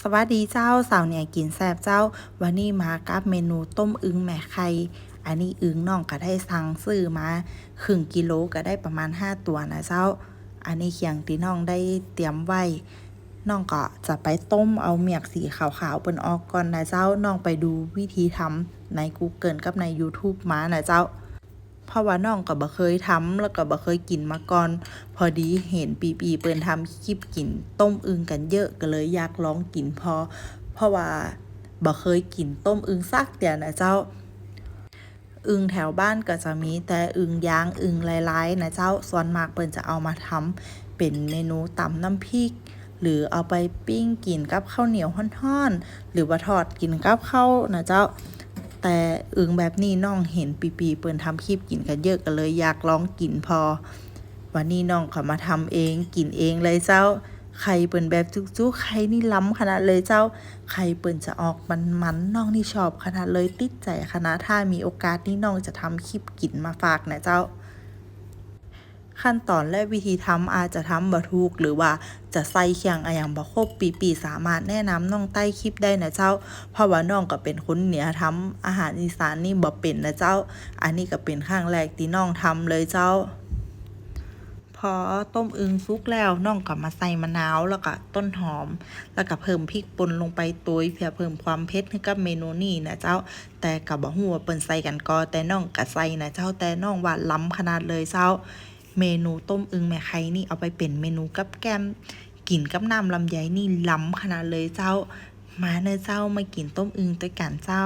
สวัสดีเจ้าสาวเนี่ยกินแซบเจ้า วันนี้มากับเมนูต้มอึงแม่ไข่อันนี้อึงน้องก็ได้สั่งซื้อมาครึ่งกิโลก็ได้ประมาณ 5 ตัวนะเจ้า อันนี้เคียงที่น้องได้เตรียมไว้น้องก็จะไปต้มเอาเมียกสีขาวๆเปิ่นออกก่อนนะเจ้าน้องไปดูวิธีทำใน Google กับใน YouTube มานะเจ้า เพราะว่าน้องก็บ่เคยทำแล้วก็บ่เคยกินมาก่อน พอดีเห็นปีปีเปิ้นทำคลิปกินต้มอึงกันเยอะก็เลยอยากลองกินพอ เพราะว่าบ่เคยกินต้มอึงซักเดียวนะเจ้า อึงแถวบ้านก็จะมีแต่อึงย่างอึงลายๆนะเจ้าส่วนมากเปิ้นจะเอามาทำเป็นเมนูตำน้ำพริกหรือเอาไปปิ้งกินกับข้าวเหนียวฮ้อนๆ หรือว่าทอดกินกับข้าวนะเจ้า แต่อึงแบบนี้น้องเห็นปีปีๆเปิ้นทำคลิปกินกันเยอะกันเลย อยากลองกินพอ วันนี้น้องขอมาทำเองกินเองเลยเจ้าไข่เปิ้นแบบจุกๆไข่นี่ล้ำขนาดเลยเจ้าไข่เปิ้นจะออกมันๆน้องนี่ชอบขนาดเลยติดใจขนาดถ้ามีโอกาสนี่น้องจะทำคลิปกินมาฝากนะเจ้า ขั้นตอนและวิธีทำอาจจะทำบ่ถูกหรือว่าจะใส่เคียงอะหยังบ่ครบปีปีสามารถแนะนำน้องใต้คลิปได้นะเจ้า เพราะว่าน้องก็เป็นคนเหนือทำอาหารอีสานนี่บ่เป็นนะเจ้า อันนี้ก็เป็นครั้งแรกที่น้องทำเลยเจ้า พอต้มอึงสุกแล้วน้องก็มาใส่มะนาวแล้วก็ต้นหอม แล้วก็เพิ่มพริกป่นลงไปตัวเพื่อเพิ่มความเผ็ดให้กับเมนูนี้นะเจ้า แต่ก็บ่ฮู้ว่าเปิ้นใส่กันก็แต่น้องก็ใส่นะเจ้าแต่น้องว่าล้ำขนาดเลยเจ้า เมนูต้มอึงแม่ไข่นี่เอาไปเป็นเมนูกับแก้มกินกับน้ำลำไยนี่ล้ำขนาดเลยเจ้า มาเนอเจ้ามากินต้มอึงด้วยกันเจ้า